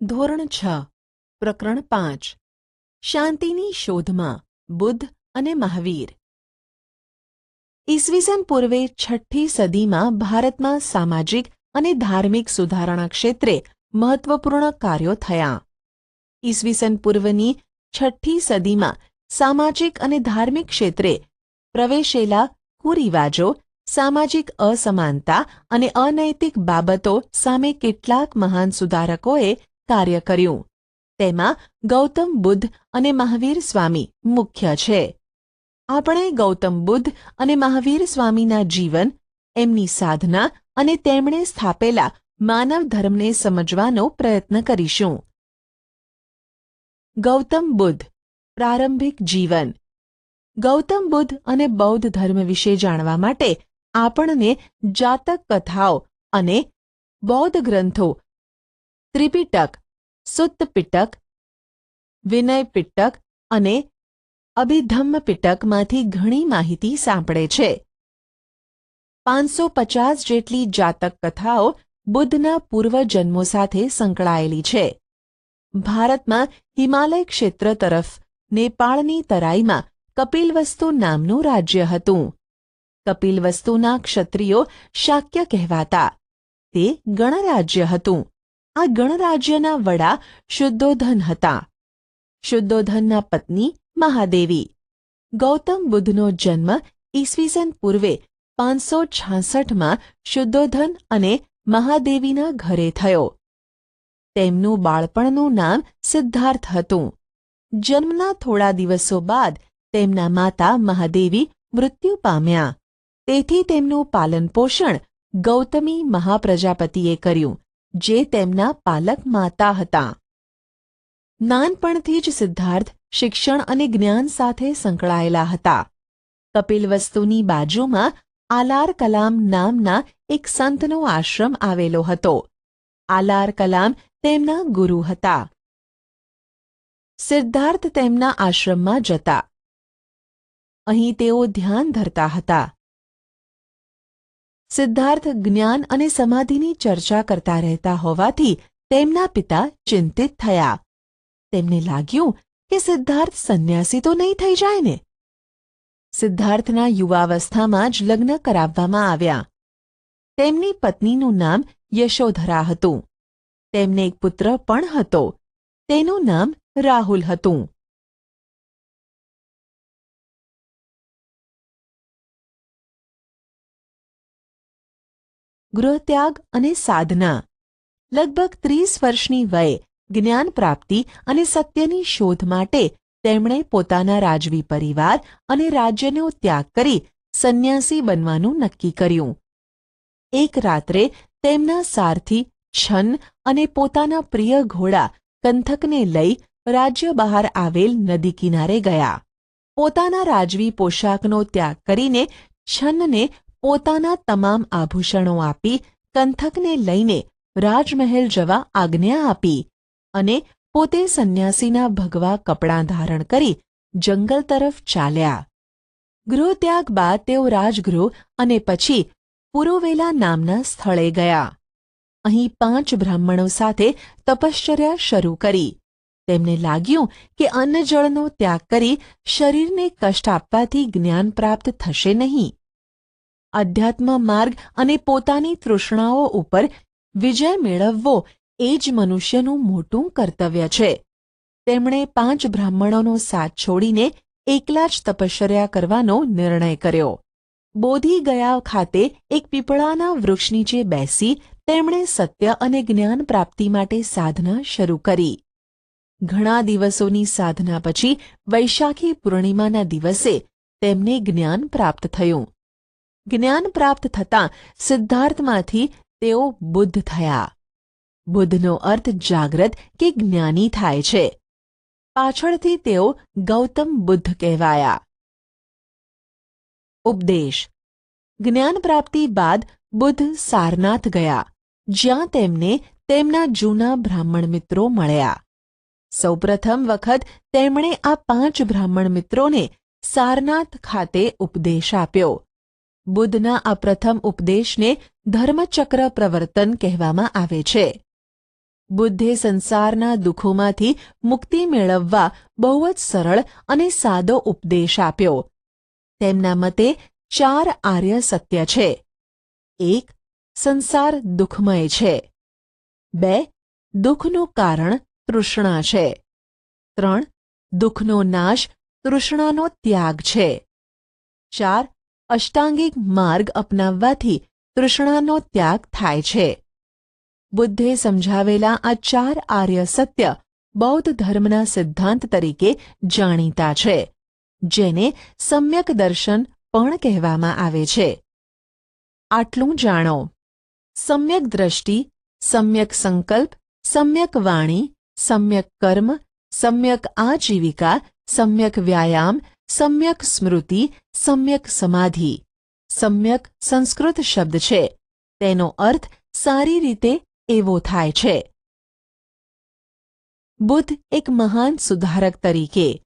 ધોરણ છ, પ્રકરણ પાંચ. શાંતિની શોધમાં બુદ્ધ અને મહાવીર. ઈસવીસન પૂર્વે છઠ્ઠી સદીમાં ભારતમાં સામાજિક અને ધાર્મિક સુધારણા ક્ષેત્રે મહત્વપૂર્ણ કાર્યો થયા. ઈસવીસન પૂર્વની છઠ્ઠી સદીમાં સામાજિક અને ધાર્મિક ક્ષેત્રે પ્રવેશેલા કુરિવાજો, સામાજિક અસમાનતા અને અનૈતિક બાબતો સામે કેટલાક મહાન સુધારકોએ કાર્ય કર્યું. તેમાં ગૌતમ બુદ્ધ અને મહાવીર સ્વામી મુખ્ય છે. આપણે ગૌતમ બુદ્ધ અને મહાવીર સ્વામીના જીવન, એમની સાધના અને તેમણે સ્થાપેલા માનવ ધર્મને સમજવાનો પ્રયત્ન કરીશું. ગૌતમ બુદ્ધ, પ્રારંભિક જીવન. ગૌતમ બુદ્ધ અને બૌદ્ધ ધર્મ વિશે જાણવા માટે આપણને જાતક કથાઓ અને બૌદ્ધ ગ્રંથો ત્રિપિટક સુત્ત પિટક અને અભિધમ્મ પિટકમાંથી ઘણી માહિતી સાંપડે છે. પાંચસો પચાસ જેટલી જાતક કથાઓ બુદ્ધના પૂર્વજન્મો સાથે સંકળાયેલી છે. ભારતમાં હિમાલય ક્ષેત્ર તરફ નેપાળની તરાઈમાં કપિલવસ્તુ નામનું રાજ્ય હતું. કપિલવસ્તુના ક્ષત્રિયો શાક્ય કહેવાતા. તે ગણરાજ્ય હતું. આ ગણરાજ્યના વડા શુદ્ધોધન હતા. શુદ્ધોધનના પત્ની મહાદેવી. ગૌતમ બુદ્ધનો જન્મ ઈસવીસન પૂર્વે પાંચસો છાસઠમાં શુદ્ધોધન અને મહાદેવીના ઘરે થયો. તેમનું બાળપણનું નામ સિદ્ધાર્થ હતું. જન્મના થોડા દિવસો બાદ તેમના માતા મહાદેવી મૃત્યુ પામ્યા. તેથી તેમનું પાલનપોષણ ગૌતમી મહાપ્રજાપતિએ કર્યું. જે તેમના પાલક માતા હતા. નાનપણથી જ સિદ્ધાર્થ શિક્ષણ અને જ્ઞાન સાથે સંકળાયેલા હતા. કપિલવસ્તુની બાજુમાં આલાર કલામ નામના એક સંતનો આશ્રમ આવેલો હતો. આલાર કલામ તેમના ગુરુ હતા. સિદ્ધાર્થ તેમના આશ્રમમાં જતા. અહીં તેઓ ધ્યાન ધરતા હતા. સિદ્ધાર્થ જ્ઞાન અને સમાધિની ચર્ચા કરતા રહેતા હોવાથી તેમના પિતા ચિંતિત થયા. તેમને લાગ્યું કે સિદ્ધાર્થ સંન્યાસી તો નહીં થઈ જાય ને? સિદ્ધાર્થના યુવાવસ્થામાં જ લગ્ન કરાવવામાં આવ્યા. તેમની પત્નીનું નામ યશોધરા હતું. તેમને એક પુત્ર પણ હતો. તેનું નામ રાહુલ હતું. ગૃહત્યાગ અને સાધના. લગભગ ત્રીસ વર્ષની વયે જ્ઞાન પ્રાપ્તિ અને સત્યની શોધ માટે તેમણે પોતાના રાજવી પરિવાર અને રાજ્યનો ત્યાગ કરી સંન્યાસી બનવાનું નક્કી કર્યું. એક રાત્રે તેમના સારથી છન અને પોતાના પ્રિય ઘોડા કંથકને લઈ રાજ્ય બહાર આવેલ નદી કિનારે ગયા. પોતાના રાજવી પોશાકનો ત્યાગ કરીને છન્નને પોતાના તમામ આભૂષણો આપી કંથકને લઈને રાજમહેલ જવા આજ્ઞા આપી અને પોતે સંન્યાસીના ભગવા કપડાં ધારણ કરી જંગલ તરફ ચાલ્યા. ગૃહત્યાગ બાદ તેઓ રાજગૃહ અને પછી પુરોવેલા નામના સ્થળે ગયા. અહીં પાંચ બ્રાહ્મણો સાથે તપશ્ચર્યા શરૂ કરી. તેમને લાગ્યું કે અન્નજળનો ત્યાગ કરી શરીરને કષ્ટ આપવાથી જ્ઞાન પ્રાપ્ત થશે નહીં. અધ્યાત્મ માર્ગ અને પોતાની તૃષ્ણાઓ ઉપર વિજય મેળવવો એ જ મનુષ્યનું મોટું કર્તવ્ય છે. તેમણે પાંચ બ્રાહ્મણોનો સાથ છોડીને એકલા જ તપશ્ચર્યા કરવાનો નિર્ણય કર્યો. બોધી ગયા ખાતે એક પીપળાના વૃક્ષ નીચે બેસી તેમણે સત્ય અને જ્ઞાન પ્રાપ્તિ માટે સાધના શરૂ કરી. ઘણા દિવસોની સાધના પછી વૈશાખી પૂર્ણિમાના દિવસે તેમને જ્ઞાન પ્રાપ્ત થયું. જ્ઞાન પ્રાપ્ત થતાં સિદ્ધાર્થમાંથી તેઓ બુદ્ધ થયા. બુદ્ધનો અર્થ જાગ્રત કે જ્ઞાની થાય છે. પાછળથી તેઓ ગૌતમ બુદ્ધ કહેવાયા. ઉપદેશ. જ્ઞાન પ્રાપ્તિ બાદ બુદ્ધ સારનાથ ગયા, જ્યાં તેમને તેમના જૂના બ્રાહ્મણ મિત્રો મળ્યા. સૌપ્રથમ વખત તેમણે આ પાંચ બ્રાહ્મણ મિત્રોને સારનાથ ખાતે ઉપદેશ આપ્યો. બુદ્ધના આ પ્રથમ ઉપદેશને ધર્મચક્ર પ્રવર્તન કહેવામાં આવે છે. બુદ્ધે સંસારના દુઃખોમાંથી મુક્તિ મેળવવા બહુ જ સરળ અને સાદો ઉપદેશ આપ્યો. તેમના મતે ચાર આર્ય સત્ય છે. એક, સંસાર દુઃખમય છે. બે, દુઃખનું કારણ તૃષ્ણા છે. ત્રણ, દુઃખનો નાશ તૃષ્ણાનો ત્યાગ છે. ચાર અષ્ટાંગિક માર્ગ અપનાવવાથી તૃષ્ણાનો ત્યાગ થાય છે. બુદ્ધે સમજાવેલા આ ચાર આર્ય સત્ય બૌદ્ધ ધર્મના સિદ્ધાંત તરીકે જાણીતા છે, જેને સમ્યક દર્શન પણ કહેવામાં આવે છે. આટલું જાણો. સમ્યક દ્રષ્ટિ, સમ્યક સંકલ્પ, સમ્યક વાણી, સમ્યક કર્મ, સમ્યક આજીવિકા, સમ્યક વ્યાયામ સમ્યક સ્મૃતિ સમ્યક સમાધિ સમ્યક સંસ્કૃત શબ્દ છે તેનો અર્થ સારી રીતે એવો થાય છે. બુદ્ધ એક મહાન સુધારક તરીકે.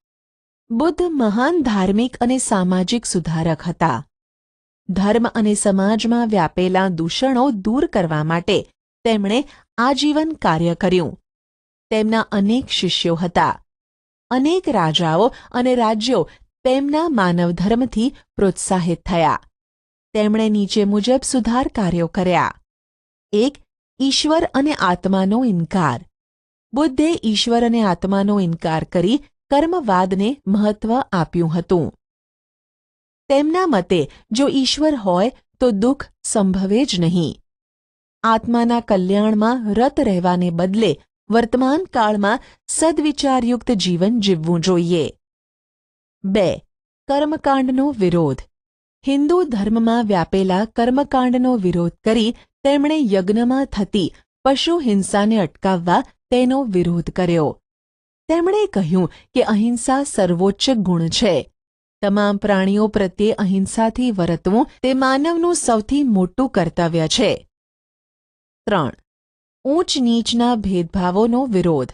બુદ્ધ મહાન ધાર્મિક અને સામાજિક સુધારક હતા. ધર્મ અને સમાજમાં વ્યાપેલા દૂષણો દૂર કરવા માટે તેમણે આજીવન કાર્ય કર્યું. તેમના અનેક શિષ્યો હતા. અનેક રાજાઓ અને રાજ્યો તેમના માનવધર્મથી પ્રોત્સાહિત થયા. તેમણે નીચે મુજબ સુધાર કાર્યો કર્યા. એક, ઈશ્વર અને આત્માનો ઇનકાર. બુદ્ધે ઈશ્વર અને આત્માનો ઇનકાર કરી કર્મવાદને મહત્વ આપ્યું હતું. તેમના મતે, જો ઈશ્વર હોય, તો દુઃખ સંભવે જ નહીં. આત્માના કલ્યાણમાં રત રહેવાને બદલે વર્તમાન કાળમાં સદવિચારયુક્ત જીવન જીવવું જોઈએ. બે, કર્મકાંડનો વિરોધ. હિન્દુ ધર્મમાં વ્યાપેલા કર્મકાંડનો વિરોધ કરી તેમણે યજ્ઞમાં થતી પશુ હિંસાને અટકાવવા તેનો વિરોધ કર્યો. તેમણે કહ્યું કે અહિંસા સર્વોચ્ચ ગુણ છે. તમામ પ્રાણીઓ પ્રત્યે અહિંસાથી વર્તવું તે માનવનું સૌથી મોટું કર્તવ્ય છે. ત્રણ ઊંચ નીચના ભેદભાવોનો વિરોધ.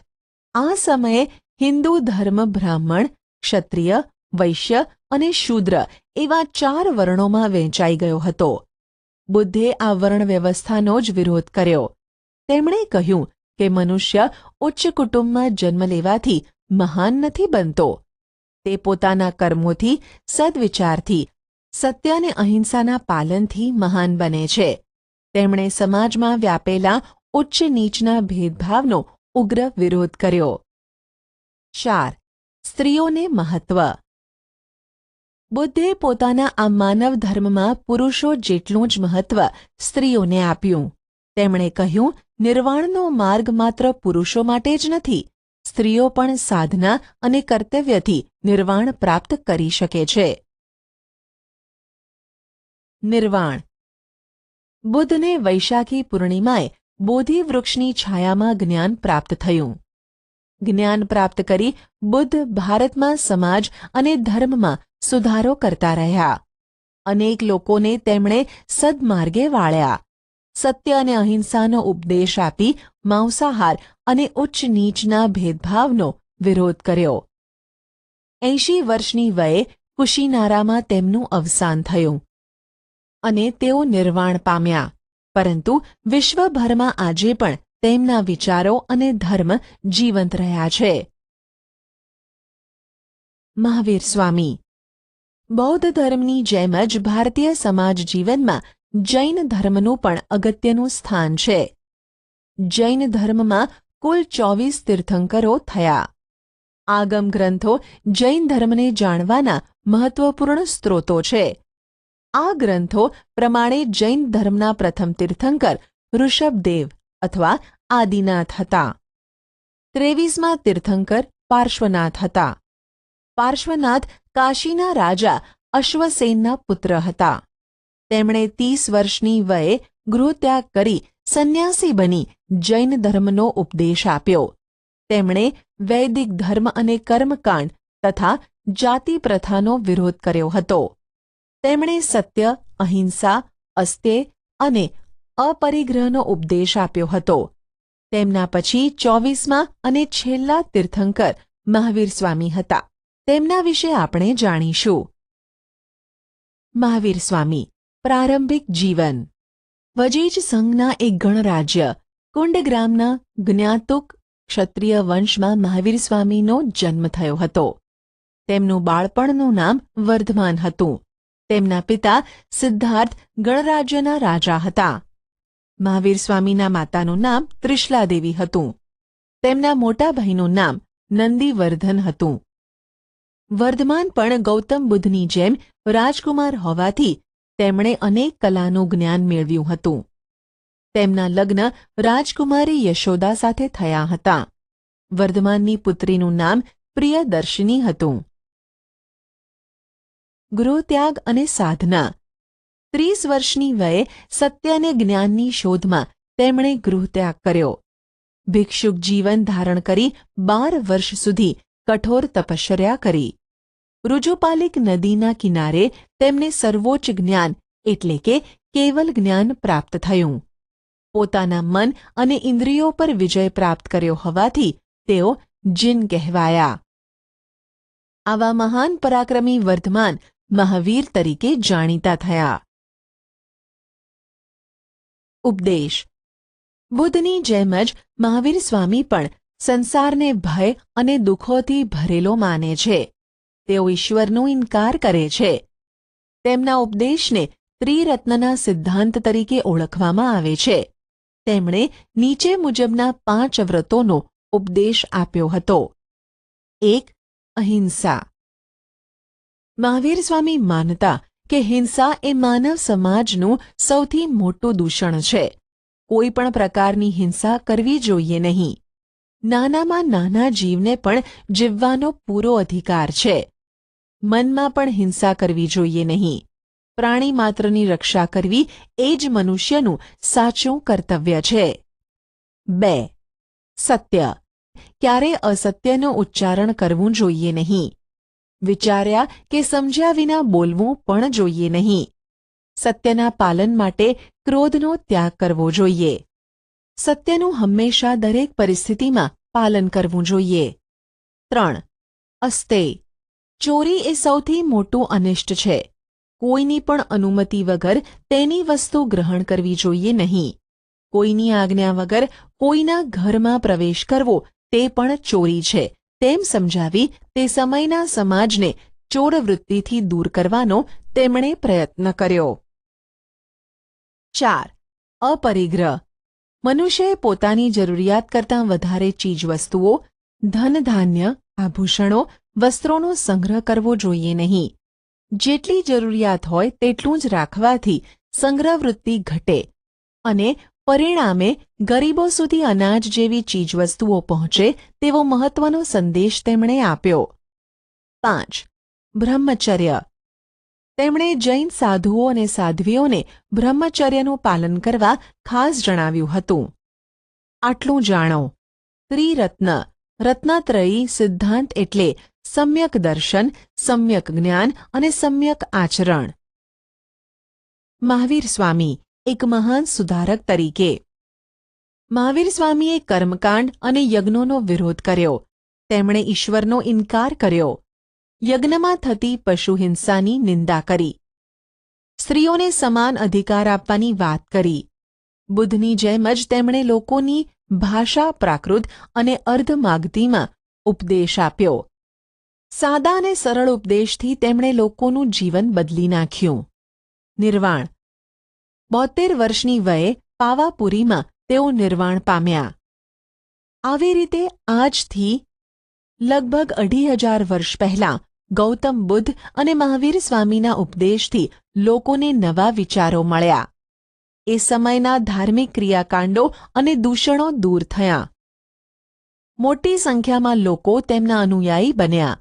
આ સમયે હિન્દુ ધર્મ બ્રાહ્મણ, ક્ષત્રિય વૈશ્ય અને શૂદ્ર એવા ચાર વર્ણોમાં વહેંચાઈ ગયો હતો. બુદ્ધે આ વર્ણ વ્યવસ્થાનો જ વિરોધ કર્યો. તેમણે કહ્યું કે મનુષ્ય ઉચ્ચ કુટુંબમાં જન્મ લેવાથી મહાન નથી બનતો. તે પોતાના કર્મોથી, સદવિચારથી, સત્ય અને અહિંસાના પાલનથી મહાન બને છે. તેમણે સમાજમાં વ્યાપેલા ઉચ્ચ નીચના ભેદભાવનો ઉગ્ર વિરોધ કર્યો. ચાર. સ્ત્રીઓને મહત્વ. બુદ્ધે પોતાના આ માનવ ધર્મમાં પુરુષો જેટલું જ મહત્વ સ્ત્રીઓને આપ્યું. તેમણે કહ્યું, નિર્વાણનો માર્ગ માત્ર પુરુષો માટે જ નથી, સ્ત્રીઓ પણ સાધના અને કર્તવ્યથી નિર્વાણ પ્રાપ્ત કરી શકે છે. નિર્વાણ. બુદ્ધને વૈશાખી પૂર્ણિમાએ બોધિવૃક્ષની છાયામાં જ્ઞાન પ્રાપ્ત થયું. જ્ઞાન પ્રાપ્ત કરી બુદ્ધ ભારતમાં સમાજ અને ધર્મમાં સુધારો કરતા રહ્યા. અનેક લોકોને તેમણે સદમાર્ગે વાળ્યા. સત્ય અને અહિંસાનો ઉપદેશ આપી માંસાહાર અને ઉચ્ચ નીચના ભેદભાવનો વિરોધ કર્યો. એંશી વર્ષની વયે કુશીનારામાં તેમનું અવસાન થયું. અને તેઓ નિર્વાણ પામ્યા. પરંતુ વિશ્વભરમાં આજે પણ તેમના વિચારો અને ધર્મ જીવંત રહ્યા છે. મહાવીર સ્વામી, બૌદ્ધ ધર્મની જેમ જ ભારતીય સમાજ જીવનમાં જૈન ધર્મનું પણ અગત્યનું સ્થાન છે. જૈન ધર્મમાં કુલ ચોવીસ તીર્થંકરો થયા. આગમ ગ્રંથો જૈન ધર્મને જાણવાના મહત્વપૂર્ણ સ્ત્રોતો છે. આ ગ્રંથો પ્રમાણે જૈન ધર્મના પ્રથમ તીર્થંકર ઋષભદેવ અથવા આદિનાથ હતા. ત્રેવીસમાં તીર્થંકર પાર્શ્વનાથ હતા. પાર્શ્વનાથ કાશીના રાજા અશ્વસેનના પુત્ર હતા. તેમણે ત્રીસ વર્ષની વયે ગૃહત્યાગ કરી સંન્યાસી બની જૈન ધર્મનો ઉપદેશ આપ્યો. તેમણે વૈદિક ધર્મ અને કર્મકાંડ તથા જાતિ પ્રથાનો વિરોધ કર્યો હતો. તેમણે સત્ય, અહિંસા અસ્ત્ય અને અપરિગ્રહનો ઉપદેશ આપ્યો હતો. તેમના પછી ચોવીસમાં અને છેલ્લા તીર્થંકર મહાવીર સ્વામી હતા. તેમના વિશે આપણે જાણીશું. મહાવીર સ્વામી, પ્રારંભિક જીવન. વજીજ સંઘના એક ગણરાજ્ય, કુંડગ્રામના જ્ઞાતુક ક્ષત્રિય વંશમાં મહાવીર સ્વામીનો જન્મ થયો હતો. તેમનું બાળપણનું નામ વર્ધમાન હતું. તેમના પિતા સિદ્ધાર્થ ગણરાજ્યના રાજા હતા. મહાવીર સ્વામીના માતાનું નામ ત્રિશલાદેવી હતું. તેમના મોટા ભાઈનું નામ નંદીવર્ધન હતું. વર્ધમાન પણ ગૌતમ બુદ્ધની જેમ રાજકુમાર હોવાથી તેમણે અનેક કલાનું જ્ઞાન મેળવ્યું હતું. તેમના લગ્ન રાજકુમારી યશોદા સાથે થયા હતા. વર્ધમાનની પુત્રીનું નામ પ્રિયદર્શિની હતું. ગૃહત્યાગ અને સાધના ત્રીસ વર્ષની વયે સત્ય અને જ્ઞાનની શોધમાં તેમણે ગૃહત્યાગ કર્યો. ભિક્ષુક જીવન ધારણ કરી બાર વર્ષ સુધી કઠોર તપશ્ચર્યા કરી. રુજુપાલિક નદીના કિનારે તેમને સર્વોચ્ચ જ્ઞાન એટલે કે કેવલ જ્ઞાન પ્રાપ્ત થયું. પોતાના મન અને ઇન્દ્રિયો પર વિજય પ્રાપ્ત કર્યો હોવાથી તેઓ જીન કહેવાયા. આવા મહાન પરાક્રમી વર્ધમાન મહાવીર તરીકે જાણીતા થયા. ઉપદેશ. બુદ્ધની જેમ જ મહાવીર સ્વામી પણ સંસારને ભય અને દુઃખોથી ભરેલો માને છે. તેઓ ઈશ્વરનો ઇનકાર કરે છે. તેમના ઉપદેશને ત્રિરત્નના સિદ્ધાંત તરીકે ઓળખવામાં આવે છે. તેમણે નીચે મુજબના પાંચ વ્રતોનો ઉપદેશ આપ્યો હતો. એક, અહિંસા. મહાવીર સ્વામી માનતા કે હિંસા એ માનવ સમાજનું સૌથી મોટું દૂષણ છે. કોઈ પણ પ્રકારની હિંસા કરવી જોઈએ નહીં. નાનામાં નાના જીવને પણ જીવવાનો પૂરો અધિકાર છે. મનમાં પણ હિંસા કરવી જોઈએ નહીં. પ્રાણી માત્રની રક્ષા કરવી એ જ મનુષ્યનું સાચું કર્તવ્ય છે. બે. સત્ય. ક્યારે અસત્યનું ઉચ્ચારણ કરવું જોઈએ નહીં. વિચાર્યા કે સમજ્યા વિના બોલવું પણ જોઈએ નહીં. સત્યના પાલન માટે ક્રોધનો ત્યાગ કરવો જોઈએ. સત્યનું હંમેશા દરેક પરિસ્થિતિમાં પાલન કરવું જોઈએ. ત્રણ. અસ્તે. ચોરી એ સૌથી મોટું અનિષ્ટ છે. કોઈની પણ અનુમતિ વગર તેની વસ્તુ ગ્રહણ કરવી જોઈએ નહીં. કોઈની આજ્ઞા વગર કોઈના ઘરમાં પ્રવેશ કરવો તે પણ ચોરી છે. તેમ સમજાવી તે સમયના સમાજને ચોરવૃત્તિથી દૂર કરવાનો તેમણે પ્રયત્ન કર્યો. ચાર. અપરિગ્રહ. મનુષ્યએ પોતાની જરૂરિયાત કરતાં વધારે ચીજવસ્તુઓ, ધનધાન્ય, આભૂષણો, વસ્ત્રોનો સંગ્રહ કરવો જોઈએ નહીં. જેટલી જરૂરિયાત હોય તેટલું જ રાખવાથી સંગ્રહવૃત્તિ ઘટે અને પરિણામે ગરીબો સુધી અનાજ જેવી ચીજવસ્તુઓ પહોંચે તેવો મહત્વનો સંદેશ તેમણે આપ્યો. પાંચ. બ્રહ્મચર્ય. તેમણે જૈન સાધુઓ અને સાધ્વીઓને બ્રહ્મચર્યનું પાલન કરવા ખાસ જણાવ્યું હતું. આટલું જાણો. ત્રિરત્ન. રત્નત્રયી સિદ્ધાંત એટલે સમ્યક દર્શન, સમ્યક જ્ઞાન અને સમ્યક આચરણ. મહાવીર સ્વામી. એક મહાન સુધારક તરીકે. મહાવીર સ્વામીએ કર્મકાંડ અને યજ્ઞોનો વિરોધ કર્યો. તેમણે ઈશ્વરનો ઇનકાર કર્યો. યજ્ઞમાં થતી પશુ હિંસાની નિંદા કરી. સ્ત્રીઓને સમાન અધિકાર આપવાની વાત કરી. બુદ્ધની જેમ જ તેમણે લોકોની ભાષા પ્રાકૃત અને અર્ધમાગધીમાં ઉપદેશ આપ્યો. સાદા અને સરળ ઉપદેશથી તેમણે લોકોનું જીવન બદલી નાખ્યું. નિર્વાણ બોતેર વર્ષની વયે પાવાપુરીમાં તેઓ નિર્વાણ પામ્યા. આવી રીતે આજથી લગભગ અઢી હજાર વર્ષ પહેલાં ગૌતમ બુદ્ધ અને મહાવીર સ્વામીના ઉપદેશથી લોકોને નવા વિચારો મળ્યા. એ સમયના ધાર્મિક ક્રિયાકાંડો અને દૂષણો દૂર થયા. મોટી સંખ્યામાં લોકો તેમના અનુયાયી બન્યા.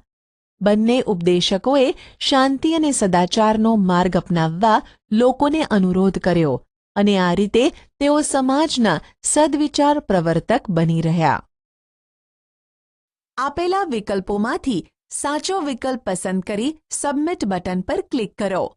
બંને ઉપદેશકોએ શાંતિ અને સદાચારનો માર્ગ અપનાવવા લોકોને અનુરોધ કર્યો અને આ રીતે તેઓ સમાજના સદવિચાર પ્રવર્તક બની રહ્યા. આપેલા વિકલ્પોમાંથી સાચો વિકલ્પ પસંદ કરી સબમિટ બટન પર ક્લિક કરો.